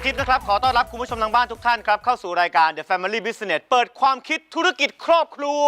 างทิพย์นะครับ ขอต้อนรับคุณผู้ชมทางบ้านทุกท่านครับ เข้าสู่รายการ The Family Business เปิดความคิดธุรกิจครอบครัว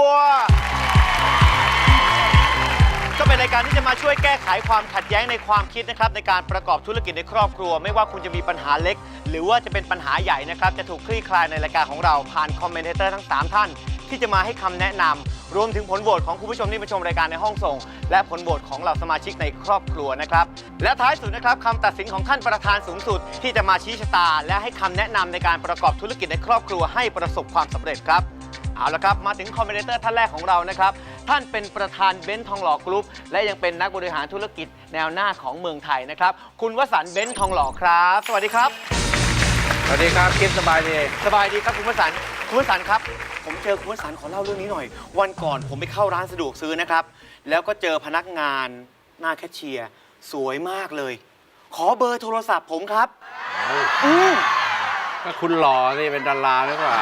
ก็เป็นรายการที่จะมาช่วยแก้ไขความขัดแย้งในความคิดนะครับ ในการประกอบธุรกิจในครอบครัว ไม่ว่าคุณจะมีปัญหาเล็ก หรือว่าจะเป็นปัญหาใหญ่นะครับ จะถูกคลี่คลายในรายการของเราผ่านคอมเมนเตอร์ทั้ง 3 ท่าน ที่จะมาให้คำแนะนำรวมถึงผลโหวตของคุณผู้ชมที่มาชมรายการในห้องส่ง และผลโหวตของเหล่าสมาชิกในครอบครัวนะครับ และท้ายสุดนะครับคำตัดสินของท่านประธานสูงสุด ที่จะมาชี้ชะตา และให้คำแนะนำในการประกอบธุรกิจในครอบครัวให้ประสบความสำเร็จครับ เอาละครับ มาถึงคอมเมนเตอร์ท่านแรกของเรานะครับ ท่านเป็นประธานเบนซ์ทองหล่อกรุ๊ปและยังเป็นนักบริหารธุรกิจแนวหน้าของเมืองไทยนะครับ คุณวสันต์เบนซ์ทองหล่อครับ สวัสดีครับ สวัสดีครับคิดสบายดี สบายดีครับคุณวสันต์ คุณวสันต์ครับ ผมเจอคุณวสันต์ขอเล่าเรื่องนี้หน่อย วันก่อนผมไปเข้าร้านสะดวกซื้อนะครับ แล้วก็เจอพนักงานหน้าแคชเชียร์สวยมากเลย ขอเบอร์โทรศัพท์ผมครับ อืมก็คุณหล่อนี่เป็นดาราหรือเปล่า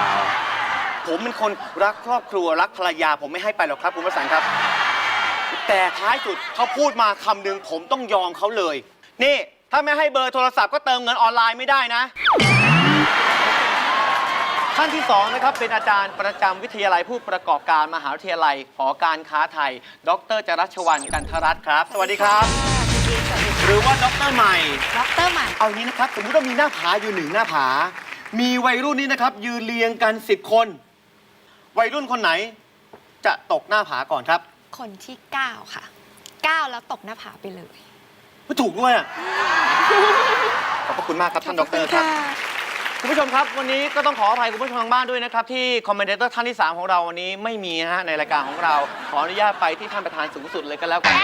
ผมเป็นคนรักครอบครัวรักภรรยา ผมไม่ให้ไปหรอกครับ คุณวสันต์ครับ แต่ท้ายสุดเขาพูดมาคำหนึ่งผมต้องยอมเขาเลย นี่ ถ้าไม่ให้เบอร์โทรศัพท์ก็เติมเงินออนไลน์ไม่ได้นะ ท่านที่สองนะครับเป็นอาจารย์ประจำวิทยาลัยผู้ประกอบการมหาวิทยาลัยหอการค้าไทย ดรจรัชวันกันทรัตน์ครับ สวัสดีครับ หรือว่าดรใหม่ ด็อกเตอร์ใหม่ เอางี้นะครับสมมติว่ามีหน้าผาอยู่หนึ่งหน้าผา มีวัยรุ่นนี้นะครับ ยืนเรียงกัน 10 คน วัยรุ่นคนไหน จะตกหน้าผาก่อนครับคนที่ 9 ค่ะ 9 แล้วตกหน้าผาไปเลย ไม่ถูกด้วยอะขอบพระคุณมากครับท่านดรครับ คุณผู้ชมครับ วันนี้ก็ต้องขออภัยคุณผู้ชมทางบ้านด้วยนะครับ ที่คอมเมนเตอร์ท่านที่ 3 ของเราวันนี้ไม่มีนะฮะในรายการของเราขออนุญาตไปที่ท่านประธานสูงสุดเลยก็แล้วกัน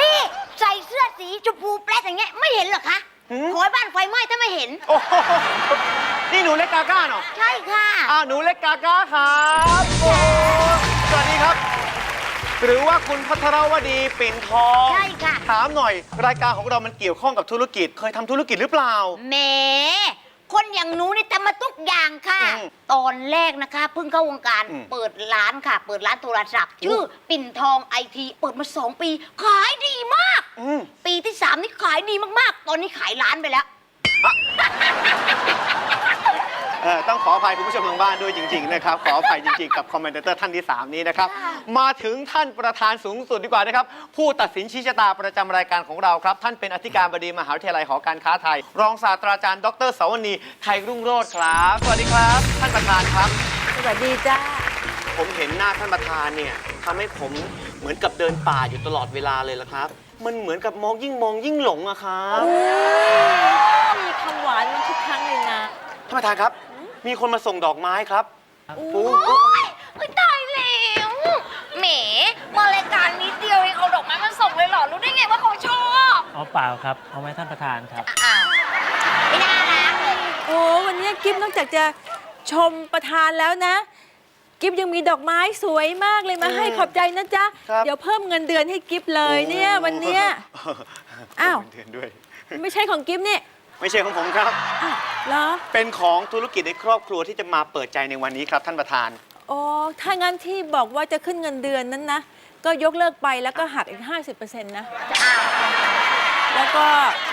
นี่ใส่เสื้อสีชมพูแปลกอย่างเงี้ยไม่เห็นเหรอคะหืมขอให้บ้านไฟไหม้ถ้าไม่เห็น โอ้โหนี่หนูเล็กกาก้าเนาะใช่ค่ะ อ่าหนูเล็กกาก้าครับโอ้สวัสดีครับ หรือว่าคุณพัทรวดีปิ่นทองใช่ค่ะ ถามหน่อยรายการของเรามันเกี่ยวข้องกับธุรกิจ เคยทำธุรกิจหรือเปล่า แหมคนอย่างหนูนี่ทำมาทุกอย่างค่ะ อืมตอนแรกนะคะเพิ่งเข้าวงการอืมเปิดร้านค่ะ เปิดร้านโทรศัพท์ ชื่อปิ่นทองไอทีเปิดมาสองปี ขายดีมาก อืม ปีที่สามนี่ขายดีมากๆ ตอนนี้ขายร้านไปแล้ว เออต้องขออภัยคุณผู้ชมทางบ้านด้วยจริง ๆ นะครับ ขออภัยจริง ๆ กับคอมเมนเตอร์ท่านที่ 3 นี้นะครับ มาถึงท่านประธานสูงสุดดีกว่านะครับ ผู้ตัดสินชี้ชะตาประจำรายการของเราครับ ท่านเป็นอธิการบดีมหาวิทยาลัยหอการค้าไทย รองศาสตราจารย์ดรสาวนีไทยรุ่งโรจน์ครับ สวัสดีครับ ท่านประธานครับ สวัสดีจ้าผมเห็นหน้าท่านประธานเนี่ยทำให้ผมเหมือนกับเดินป่าอยู่ตลอดเวลาเลยละครับ มันเหมือนกับมองยิ่งมองยิ่งหลงอะครับมีคำหวานมันทุกครั้งเลยนะท่านประธานครับ มีคนมาส่งดอกไม้ครับปูโอ๊ยเฮ้ยตายแล้วแหมมารายการนี้เดียวเองเอาดอกไม้มาส่งเลยเหรอ รู้ได้ไงว่าเขาชอบอ๋อเปล่าครับ เอาไว้ท่านประธานครับอ้าวไม่น่ารักเลยโอ้วันนี้กิฟนอกจากจะชมประธานแล้วนะ กิฟยังมีดอกไม้สวยมากเลยมาให้ขอบใจนะจ๊ะ ครับ เดี๋ยวเพิ่มเงินเดือนให้กิฟเลยเนี่ยวันเนี้ย อ้าว เดือนด้วย ไม่ใช่ของกิฟนี่ ไม่ใช่ของผมครับ อ้าวเหรอ เป็นของธุรกิจในครอบครัวที่จะมาเปิดใจในวันนี้ครับท่านประธานอ๋อถ้างั้นที่บอกว่าจะขึ้นเงินเดือนนั้นนะ ก็ยกเลิกไปแล้วก็หักอีก 50%นะ แล้วก็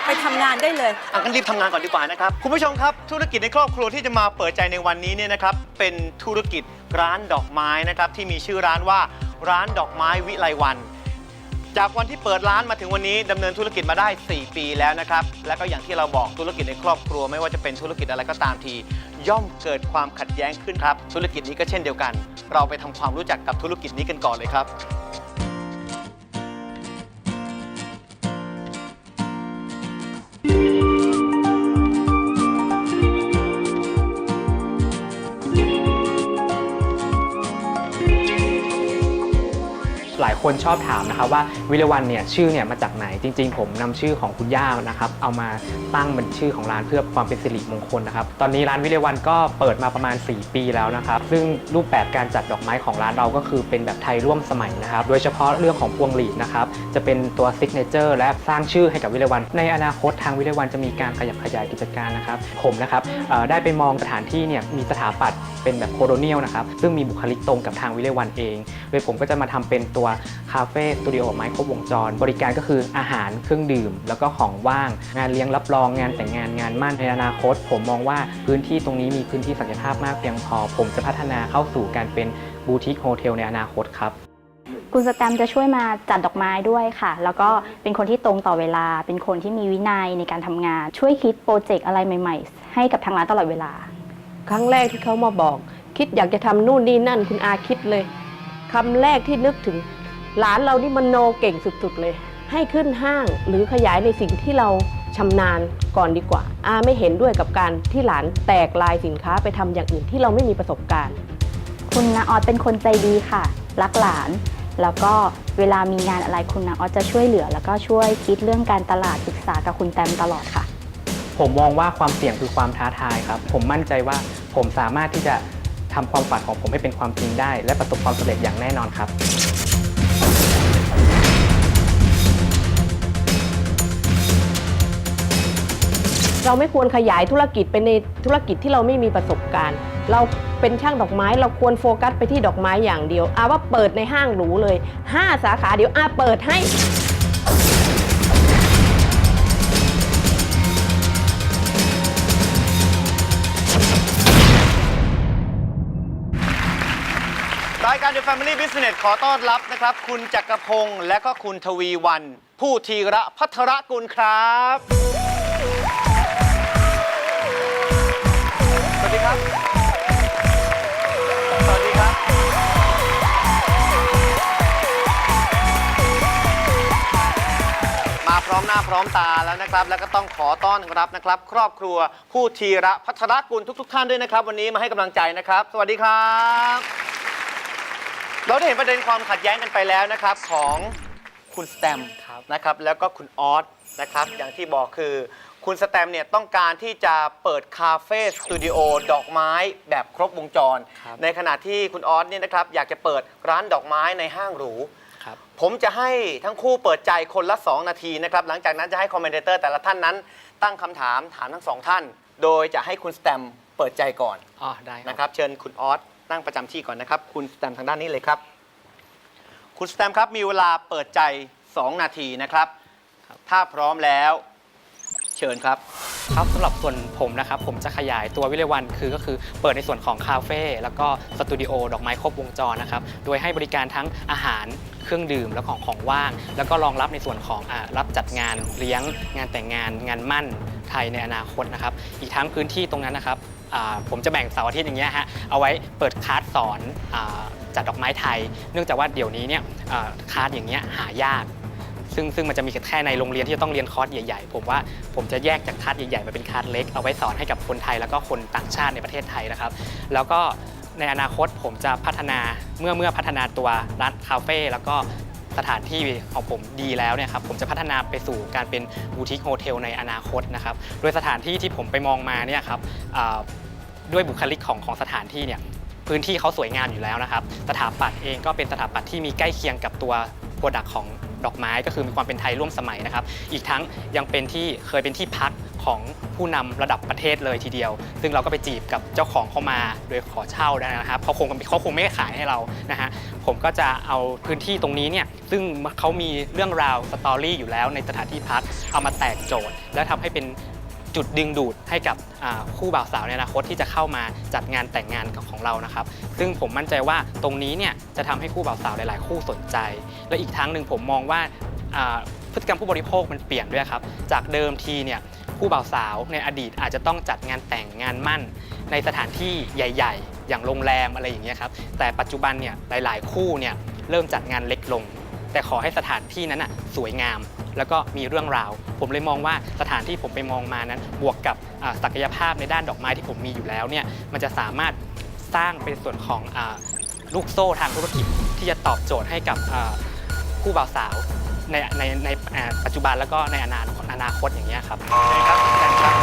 ไปทำงานได้เลย อะงั้นรีบทำงานก่อนดีกว่านะครับ คุณผู้ชมครับ ธุรกิจในครอบครัวที่จะมาเปิดใจในวันนี้เนี่ยนะครับ เป็นธุรกิจร้านดอกไม้นะครับ ที่มีชื่อร้านว่าร้านดอกไม้วิไลวัน จากวันที่เปิดร้านมาถึงวันนี้ดำเนินธุรกิจมาได้ 4 ปีแล้วนะครับ และก็อย่างที่เราบอกธุรกิจในครอบครัว ไม่ว่าจะเป็นธุรกิจอะไรก็ตามที ย่อมเกิดความขัดแย้งขึ้นครับ ธุรกิจนี้ก็เช่นเดียวกัน เราไปทำความรู้จักกับธุรกิจนี้กันก่อนเลยครับ หลายคนชอบถามนะครับว่าวิรวันเนี่ยชื่อเนี่ยมาจากไหนจริง ๆ ผมนำชื่อของคุณย่านะครับเอามาตั้งเป็นชื่อของร้านเพื่อความเป็นสิริมงคลนะครับตอนนี้ร้านวิรวันก็เปิดมาประมาณ 4 ปีแล้วนะครับซึ่งรูปแบบการจัดดอกไม้ของร้านเราก็คือเป็นแบบไทยร่วมสมัยนะครับโดยเฉพาะเรื่องของพวงหลีดนะครับ จะเป็นตัวซิกเนเจอร์และสร้างชื่อให้กับวิเลวัน ในอนาคตทางวิเลวันจะมีการขยับขยายกิจการนะครับ ผมนะครับได้ไปมองสถานที่เนี่ยมีสถาปัตย์เป็นแบบโคโลเนียลนะครับซึ่งมีบุคลิกตรงกับทางวิเลวันเองโดยผมก็จะมาทำเป็นตัวคาเฟ่สตูดิโอไม้ครบวงจร บริการก็คืออาหารเครื่องดื่ม แล้วก็ของว่าง งานเลี้ยงรับรองงานแต่งงานงานมั่นในอนาคต ผมมองว่าพื้นที่ตรงนี้มีพื้นที่ศักยภาพมากเพียงพอ ผมจะพัฒนาเข้าสู่การเป็นบูติกโฮเทลในอนาคตครับ คุณสแตมป์จะช่วยมาจัดดอกไม้ด้วยค่ะ แล้วก็เป็นคนที่ตรงต่อเวลา เป็นคนที่มีวินัยในการทำงาน ช่วยคิดโปรเจกต์อะไรใหม่ ๆ ให้กับทางร้านตลอดเวลา ครั้งแรกที่เขามาบอก คิดอยากจะทำนู่นนี่นั่นคุณอาคิดเลยคำแรกที่นึกถึง หลานเรานี่มันโนเก่งสุดๆเลย ให้ขึ้นห้างหรือขยายในสิ่งที่เราชำนาญก่อนดีกว่า อาไม่เห็นด้วยกับการที่หลานแตกลายสินค้าไปทำอย่างอื่นที่เราไม่มีประสบการณ์ คุณนาออสเป็นคนใจดีค่ะ รักหลาน แล้วก็เวลามีงานอะไรคุณนาออสจะช่วยเหลือ แล้วก็ช่วยคิดเรื่องการตลาดปรึกษากับคุณแตมตลอดค่ะ ผมมองว่าความเสี่ยงคือความท้าทายครับ ผมมั่นใจว่าผมสามารถที่จะทำความฝันของผมให้เป็นความจริงได้ และประสบความสำเร็จอย่างแน่นอนครับ เราไม่ควรขยายธุรกิจไปในธุรกิจที่เราไม่มีประสบการณ์ เราเป็นช่างดอกไม้เราควรโฟกัสไปที่ดอกไม้อย่างเดียวอาว่าเปิดในห้างหรูเลย 5 สาขาเดี๋ยวอาเปิดให้ รายการ The Family Business ขอต้อนรับนะครับ คุณจักรพงศ์และก็คุณทวีวัน ผู้ทีระพัทรกุลครับ หน้าพร้อมตาแล้วนะครับ แล้วก็ต้องขอต้อนรับนะครับ ครอบครัวผู้ทีระพัทรกุลทุก ๆ ท่านด้วยนะครับ วันนี้มาให้กำลังใจนะครับ สวัสดีครับ เราได้เห็นประเด็นความขัดแย้งกันไปแล้วนะครับของคุณสแตมป์นะครับแล้วก็คุณออสนะครับอย่างที่บอกคือคุณสแตมป์เนี่ยต้องการที่จะเปิดคาเฟ่สตูดิโอดอกไม้แบบครบวงจรครับในขณะที่คุณออสเนี่ยนะครับอยากจะเปิดร้านดอกไม้ในห้างหรู ครับผมจะให้ทั้งคู่เปิดใจคนละ 2 นาทีนะครับ หลังจากนั้นจะให้คอมเมนเตอร์แต่ละท่านนั้น ตั้งคำถามถามทั้งสองท่าน โดยจะให้คุณสแตมป์เปิดใจก่อนอ๋อได้นะครับ เชิญคุณออสนั่งประจำที่ก่อนนะครับ คุณสแตมทางด้านนี้เลยครับ คุณสแตมครับมีเวลาเปิดใจ 2 นาทีนะครับ ถ้าพร้อมแล้ว เชิญครับ ครับสำหรับส่วนผมนะครับ ผมจะขยายตัววิเลวันคือก็คือเปิดในส่วนของคาเฟ่แล้วก็สตูดิโอดอกไม้ครบวงจรนะครับ โดยให้บริการทั้งอาหารเครื่องดื่มและของของว่าง แล้วก็รองรับในส่วนของอารับจัดงานเลี้ยง งานแต่งงาน งานมั่นไทยในอนาคตนะครับ อีกทั้งพื้นที่ตรงนั้นนะครับอ่าผมจะแบ่งเสาร์อาทิตย์อย่างเงี้ยฮะเอาไว้เปิดคลาสสอนอาจัดดอกไม้ไทย เนื่องจากว่าเดี๋ยวนี้เนี่ยอ่าคลาสอย่างเงี้ยหายาก ซึ่งซึ่งมันจะมีแค่ในโรงเรียนที่จะต้องเรียนคอร์สใหญ่ๆ ผมว่าผมจะแยกจากคลาสใหญ่ๆมาเป็นคลาสเล็กเอาไว้สอนให้กับคนไทยแล้วก็คนต่างชาติในประเทศไทยนะครับ แล้วก็ในอนาคตผมจะพัฒนาเมื่อเมื่อพัฒนาตัวร้านคาเฟ่แล้วก็สถานที่ของผมดีแล้วเนี่ยครับผมจะพัฒนาไปสู่การเป็นบูติกโฮเทลในอนาคตนะครับโดยสถานที่ที่ผมไปมองมาเนี่ยครับด้วยบุคลิกของของสถานที่เนี่ยพื้นที่เขาสวยงามอยู่แล้วนะครับ สถาปัตย์เองก็เป็นสถาปัตย์ที่มีใกล้เคียงกับตัว โปรดักของดอกไม้ก็คือมีความเป็นไทยร่วมสมัยนะครับ อีกทั้งยังเป็นที่เคยเป็นที่พักของผู้นำระดับประเทศเลยทีเดียว ซึ่งเราก็ไปจีบกับเจ้าของเข้ามาโดยขอเช่านะครับเขาคงเขาคงไม่ขายให้เรานะฮะผมก็จะเอาพื้นที่ตรงนี้เนี่ยซึ่งเขามีเรื่องราวสตอรี่อยู่แล้วในสถานที่พักเอามาแตกโจทย์ แล้วทำให้เป็น จุดดึงดูดให้กับคู่บ่าวสาวในอนาคตที่จะเข้ามาจัดงานแต่งงานของเรานะครับ ซึ่งผมมั่นใจว่าตรงนี้เนี่ยจะทำให้คู่บ่าวสาวหลาย ๆ คู่สนใจ และอีกทั้งหนึ่งผมมองว่าพฤติกรรมผู้บริโภคมันเปลี่ยนด้วยครับ จากเดิมทีเนี่ยคู่บ่าวสาวในอดีตอาจจะต้องจัดงานแต่งงานมั่น ในสถานที่ใหญ่ ๆ อย่างโรงแรมอะไรอย่างเงี้ยครับ แต่ปัจจุบันเนี่ยหลาย ๆ คู่เนี่ยเริ่มจัดงานเล็กลง แต่ขอให้สถานที่นั้นอะสวยงาม แล้วก็มีเรื่องราว ผมเลยมองว่าสถานที่ผมไปมองมานั้น บวกกับศักยภาพในด้านดอกไม้ที่ผมมีอยู่แล้วเนี่ยมันจะสามารถสร้างเป็นส่วนของอลูกโซ่ทางธุรกิจที่จะตอบโจทย์ให้กับคู่บ่าวสาวในในในปัจจุบันแล้วก็ในอนาคตอนาคตอย่างเงี้ยครับเชิญครับครับ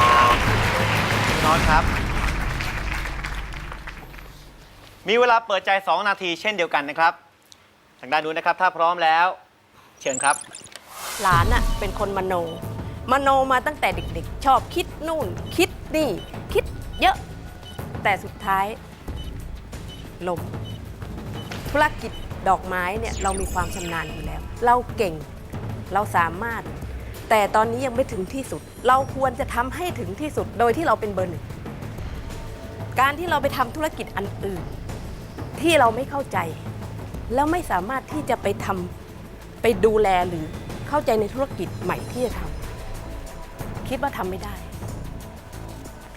น้อยครับ มีเวลาเปิดใจ 2 นาทีเช่นเดียวกันนะครับ ทางด้านนู้นนะครับ ถ้าพร้อมแล้ว เชิญครับ หลานอะเป็นคนมโน มโนมาตั้งแต่เด็กๆ ชอบคิดนู่น คิดนี่ คิดเยอะ แต่สุดท้ายล้มธุรกิจดอกไม้เนี่ยเรามีความชำนาญอยู่แล้ว เราเก่งเราสามารถ แต่ตอนนี้ยังไม่ถึงที่สุด เราควรจะทำให้ถึงที่สุดโดยที่เราเป็นเบอร์หนึ่งการที่เราไปทำธุรกิจอันอื่น ที่เราไม่เข้าใจ แล้วไม่สามารถที่จะไปทำไปดูแลหรือ เข้าใจในธุรกิจใหม่ที่จะทำคิดว่าทำไม่ได้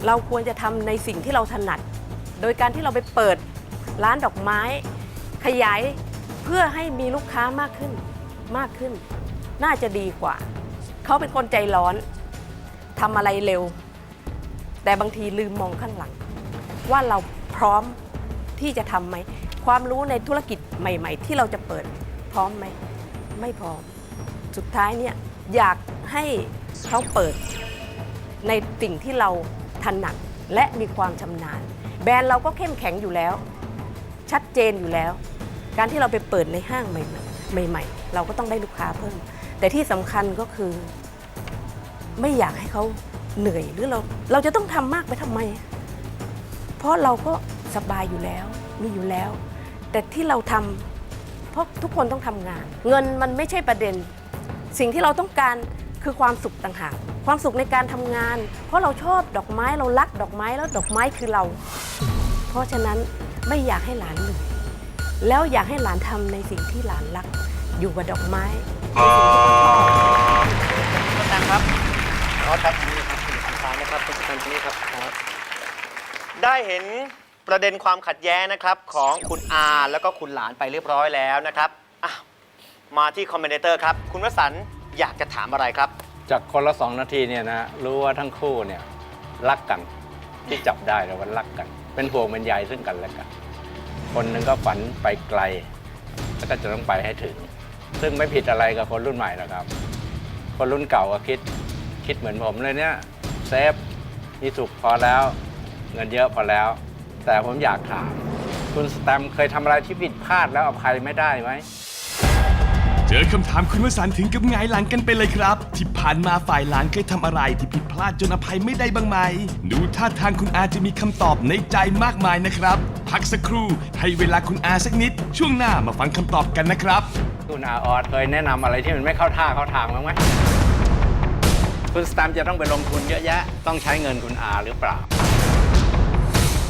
เราควรจะทำในสิ่งที่เราถนัด โดยการที่เราไปเปิดร้านดอกไม้ ขยายเพื่อให้มีลูกค้ามากขึ้นมากขึ้น น่าจะดีกว่า เขาเป็นคนใจร้อนทำอะไรเร็ว แต่บางทีลืมมองข้างหลัง ว่าเราพร้อมที่จะทำไหม ความรู้ในธุรกิจใหม่ ๆ ที่เราจะเปิดพร้อมไหม ไม่พร้อม สุดท้ายเนี่ยอยากให้เขาเปิดในสิ่งที่เราถนัดและมีความชำนาญ แบรนด์เราก็เข้มแข็งอยู่แล้ว ชัดเจนอยู่แล้ว การที่เราไปเปิดในห้างใหม่ๆใหม่ ๆ เราก็ต้องได้ลูกค้าเพิ่ม แต่ที่สำคัญก็คือ ไม่อยากให้เขาเหนื่อยหรือเราเราจะต้องทำมากไปทำไม เพราะเราก็สบายอยู่แล้วมีอยู่แล้ว แต่ที่เราทำเพราะทุกคนต้องทำงาน เงินมันไม่ใช่ประเด็น สิ่งที่เราต้องการคือความสุขต่างหากความสุขในการทำงาน เพราะเราชอบดอกไม้เรารักดอกไม้แล้วดอกไม้คือเรา เพราะฉะนั้นไม่อยากให้หลานเหนื่อยแล้วอยากให้หลานทำในสิ่งที่หลานรัก อยู่กับดอกไม้ในสิ่งที่เขาชอบท่านครับขอครับนี่ครับคุณสารนะครับคุณสารที่นี่ครับ ได้เห็นประเด็นความขัดแย้งนะครับของคุณอาแล้วก็คุณหลานไปเรียบร้อยแล้วนะครับอะ มาที่คอมเมนเตอร์ครับ คุณวสันต์อยากจะถามอะไรครับ จากคนละสองนาทีเนี่ยนะรู้ว่าทั้งคู่เนี่ยรักกันที่จับได้แล้วว่ารักกัน เป็นห่วงเป็นใยซึ่งกันและกัน คนหนึ่งก็ฝันไปไกล แล้วก็จะต้องไปให้ถึง ซึ่งไม่ผิดอะไรกับคนรุ่นใหม่นะครับ คนรุ่นเก่าก็คิดคิดเหมือนผมเลยเนี่ยเซฟมีสุขพอแล้ว เงินเยอะพอแล้ว แต่ผมอยากถาม คุณสแตมป์เคยทำอะไรที่ผิดพลาดแล้วอภัยไม่ได้ไหม จอคำถามคุณวสันต์ถึงกับหงายหลังกันไปเลยครับ ที่ผ่านมาฝ่ายหลานเคยทำอะไรที่ผิดพลาดจนอภัยไม่ได้บ้างไหม ดูท่าทางคุณอาจะมีคำตอบในใจมากมายนะครับ พักสักครู่ให้เวลาคุณอาสักนิด ช่วงหน้ามาฟังคำตอบกันนะครับ คุณอาออสเคยแนะนำอะไรที่มันไม่เข้าท่าเข้าทางบ้างไหมคุณสแตมป์จะต้องไปลงทุนเยอะแยะ ต้องใช้เงินคุณอาหรือเปล่า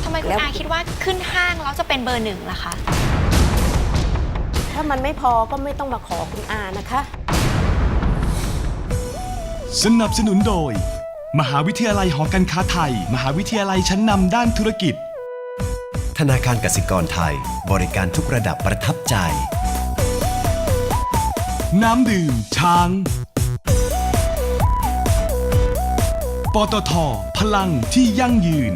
ทำไมคุแล้ณวอาคิดว่าขึ้นห้างแล้วจะเป็นเบอร์หนึ่งล่ะคะ ถ้ามันไม่พอก็ไม่ต้องมาขอคุณอานะคะ สนับสนุนโดย มหาวิทยาลัยหอการค้าไทย มหาวิทยาลัยชั้นนำด้านธุรกิจ ธนาคารกสิกรไทย บริการทุกระดับประทับใจ น้ำดื่มช้าง ปตทพลังที่ยั่งยืน